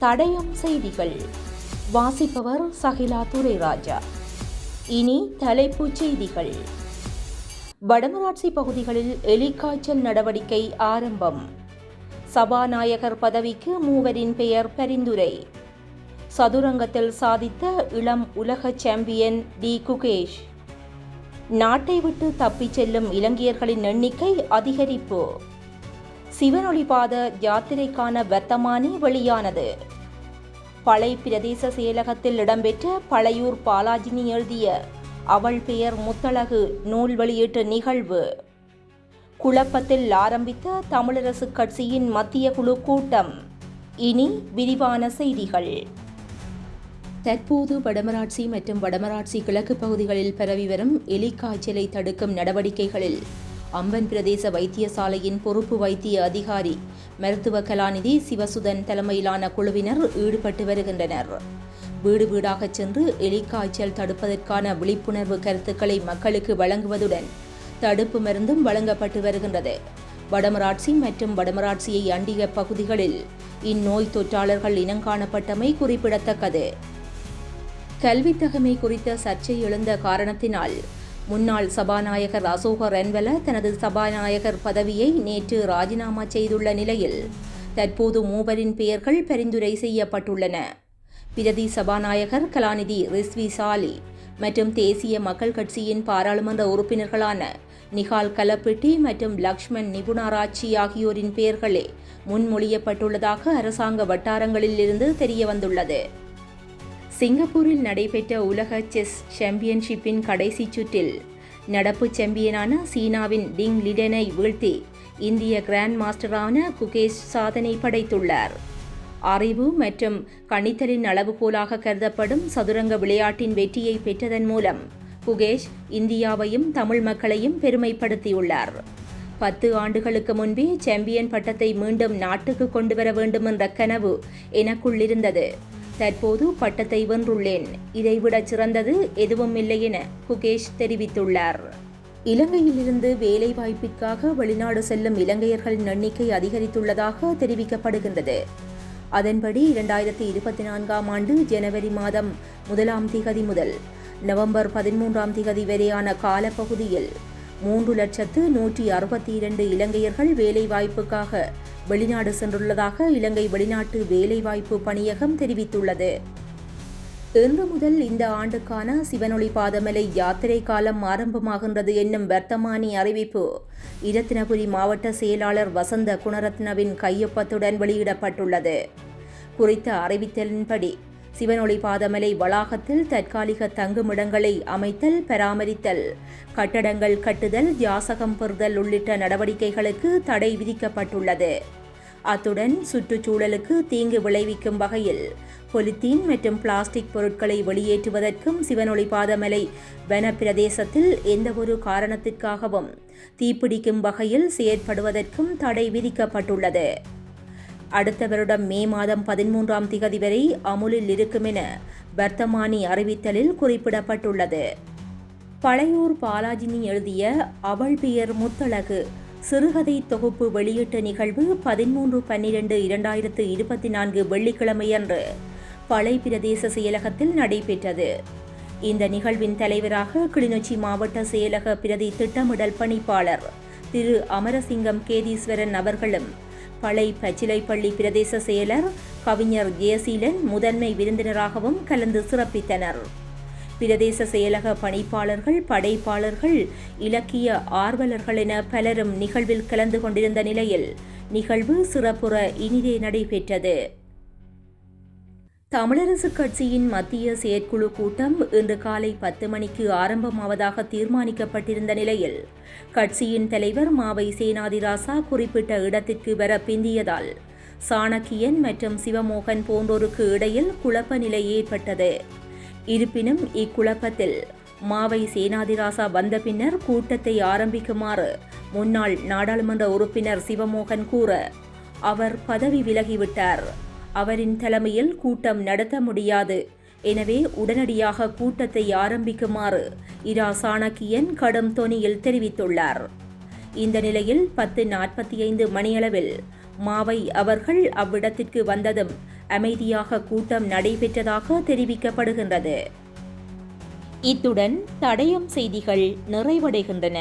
தடயம் செய்திகள். வாசிப்பவர் சகிலா துரைராஜா. இனி தலைப்புச் செய்திகள். வடமராட்சி பகுதிகளில் எலிக்காய்ச்சல் நடவடிக்கை ஆரம்பம். சபாநாயகர் பதவிக்கு மூவரின் பெயர் பரிந்துரை. சதுரங்கத்தில் சாதித்த இளம் உலக சாம்பியன் டி. குகேஷ். நாட்டை விட்டு தப்பிச் செல்லும் இலங்கையர்களின் எண்ணிக்கை அதிகரிப்பு. சிவனொளிபாத யாத்திரைக்கான வர்த்தமானி வெளியானது. பழை பிரதேச செயலகத்தில் இடம்பெற்ற பழையூர் பாலாஜினி எழுதிய அவள் பெயர் முத்தழகு நூல் வெளியீட்டு நிகழ்வு. குழப்பத்தில் ஆரம்பித்த தமிழரசு கட்சியின் மத்திய குழு கூட்டம். இனி விரிவான செய்திகள். தற்போது வடமராட்சி மற்றும் வடமராட்சி கிழக்கு பகுதிகளில் பரவி வரும் எலிக்காய்ச்சலை தடுக்கும் நடவடிக்கைகளில் அம்பன் பிரதேச வைத்தியசாலையின் பொறுப்பு வைத்திய அதிகாரி மருத்துவ கலாநிதி சிவசுதன் தலைமையிலான குழுவினர் ஈடுபட்டு வருகின்றனர். வீடு வீடாக சென்று எலிக்காய்ச்சல் தடுப்பதற்கான விழிப்புணர்வு கருத்துக்களை மக்களுக்கு வழங்குவதுடன் தடுப்பு மருந்தும் வழங்கப்பட்டு வருகின்றது. வடமராட்சி மற்றும் வடமராட்சியை அண்டிய பகுதிகளில் இந்நோய் தொற்றாளர்கள் இனங்காணப்பட்டமை குறிப்பிடத்தக்கது. கல்வித் தகமை குறித்த சர்ச்சை எழுந்த காரணத்தினால் முன்னாள் சபாநாயகர் அசோக ரென்வல தனது சபாநாயகர் பதவியை நேற்று ராஜினாமா செய்துள்ள நிலையில் தற்போது மூவரின் பெயர்கள் பரிந்துரை செய்யப்பட்டுள்ளன. பிரதி சபாநாயகர் கலாநிதி ரிஸ்வி சாலி மற்றும் தேசிய மக்கள் கட்சியின் பாராளுமன்ற உறுப்பினர்களான நிகால் கலப்பிட்டி மற்றும் லக்ஷ்மண் நிபுணராட்சி ஆகியோரின் பெயர்களே முன்மொழியப்பட்டுள்ளதாக அரசாங்க வட்டாரங்களில் இருந்து தெரியவந்துள்ளது. சிங்கப்பூரில் நடைபெற்ற உலக செஸ் சாம்பியன்ஷிப்பின் கடைசி சுற்றில் நடப்பு சாம்பியனான சீனாவின் டிங் லிடனை வீழ்த்தி இந்திய கிராண்ட் மாஸ்டரான குகேஷ் சாதனை படைத்துள்ளார். அறிவு மற்றும் கணித்தலின் அளவுகோலாக கருதப்படும் சதுரங்க விளையாட்டின் வெற்றியை பெற்றதன் மூலம் குகேஷ் இந்தியாவையும் தமிழ் மக்களையும் பெருமைப்படுத்தியுள்ளார். பத்து ஆண்டுகளுக்கு முன்பே சாம்பியன் பட்டத்தை மீண்டும் நாட்டுக்கு கொண்டு வர வேண்டும் என்ற கனவு எனக்குள்ளிருந்தது. தற்போது பட்டத்தை வென்றுள்ளேன். இதைவிட சிறந்தது எதுவும் இல்லை என குகேஷ் தெரிவித்துள்ளார். இலங்கையிலிருந்து வேலை வாய்ப்பிற்காக வெளிநாடு செல்லும் இலங்கையர்களின் எண்ணிக்கை அதிகரித்துள்ளதாக தெரிவிக்கப்படுகின்றது. அதன்படி இரண்டாயிரத்தி இருபத்தி நான்காம் ஆண்டு ஜனவரி மாதம் முதலாம் திகதி முதல் நவம்பர் பதிமூன்றாம் திகதி வரையான காலப்பகுதியில் மூன்று லட்சத்து நூற்றி அறுபத்தி இரண்டு இலங்கையர்கள் வேலைவாய்ப்புக்காக வெளிநாடு சென்றுள்ளதாக இலங்கை வெளிநாட்டு வேலைவாய்ப்பு பணியகம் தெரிவித்துள்ளது. இன்று முதல் இந்த ஆண்டுக்கான சிவனொளி பாதமலை யாத்திரை காலம் ஆரம்பமாகின்றது என்னும் வர்த்தமானி அறிவிப்பு இரத்தினபுரி மாவட்ட செயலாளர் வசந்த குணரத்னவின் கையொப்பத்துடன் வெளியிடப்பட்டுள்ளது. குறித்த அறிவித்தலின்படி சிவனொளி பாதமலை வளாகத்தில் தற்காலிக தங்குமிடங்களை அமைத்தல் பராமரித்தல் கட்டடங்கள் கட்டுதல் யாசகம் பெறுதல் உள்ளிட்ட நடவடிக்கைகளுக்கு தடை விதிக்கப்பட்டுள்ளது. அத்துடன் சுற்றுச்சூழலுக்கு தீங்கு விளைவிக்கும் வகையில் பொலித்தீன் மற்றும் பிளாஸ்டிக் பொருட்களை வெளியேற்றுவதற்கும் சிவனொளி பாதமலை வனப்பிரதேசத்தில் எந்தவொரு காரணத்திற்காகவும் தீப்பிடிக்கும் வகையில் செயற்படுவதற்கும் தடை விதிக்கப்பட்டுள்ளது. அடுத்த வருடம் மே மாதம் பதிமூன்றாம் திகதி வரை அமுலில் இருக்கும் என வர்த்தமானி அறிவித்தலில் குறிப்பிடப்பட்டுள்ளது. பழையூர் பாலாஜினி எழுதிய அவள் பெயர் முத்தழகு சிறுகதை தொகுப்பு வெளியீட்டு நிகழ்வு பதிமூன்று பன்னிரண்டு இரண்டாயிரத்து இருபத்தி நான்கு வெள்ளிக்கிழமையன்று பழை பிரதேச செயலகத்தில் நடைபெற்றது. இந்த நிகழ்வின் தலைவராக கிளிநொச்சி மாவட்ட செயலக பிரதி திட்டமிடல் பணிப்பாளர் திரு அமரசிங்கம் கேதீஸ்வரன் அவர்களும் பழை பச்சிலைப்பள்ளி பிரதேச செயலர் கவிஞர் ஜெயசீலன் முதன்மை விருந்தினராகவும் கலந்து சிறப்பித்தனர். பிரதேச செயலக பணிப்பாளர்கள் படைப்பாளர்கள் இலக்கிய ஆர்வலர்கள் என பலரும் நிகழ்வில் கலந்து கொண்டிருந்த நிலையில் நிகழ்வு சிறப்புற இனிதே நடைபெற்றது. தமிழரசு கட்சியின் மத்திய செயற்குழு கூட்டம் இன்று காலை பத்து மணிக்கு ஆரம்பமாவதாக தீர்மானிக்கப்பட்டிருந்த நிலையில் கட்சியின் தலைவர் மாவை சேனாதிராசா குறிப்பிட்ட இடத்திற்கு வர பிந்தியதால் சாணக்கியன் மற்றும் சிவமோகன் போன்றோருக்கு இடையில் குழப்ப நிலை ஏற்பட்டது. இருப்பினும் இக்குழப்பத்தில் மாவை சேனாதிராசா வந்த பின்னர் கூட்டத்தை ஆரம்பிக்குமாறு முன்னாள் நாடாளுமன்ற உறுப்பினர் சிவமோகன் கூற அவர் பதவி விலகிவிட்டார். அவரின் தலைமையில் கூட்டம் நடத்த முடியாது. எனவே உடனடியாக கூட்டத்தை ஆரம்பிக்குமாறு இரா சாணக்கியன் கடும் தொனியில் தெரிவித்துள்ளார். இந்த நிலையில் பத்து நாற்பத்தி ஐந்து மணியளவில் மாவை அவர்கள் அவ்விடத்திற்கு வந்ததும் அமைதியாக கூட்டம் நடைபெற்றதாக தெரிவிக்கப்படுகின்றது. இத்துடன் தடயம் செய்திகள் நிறைவடைகின்றன.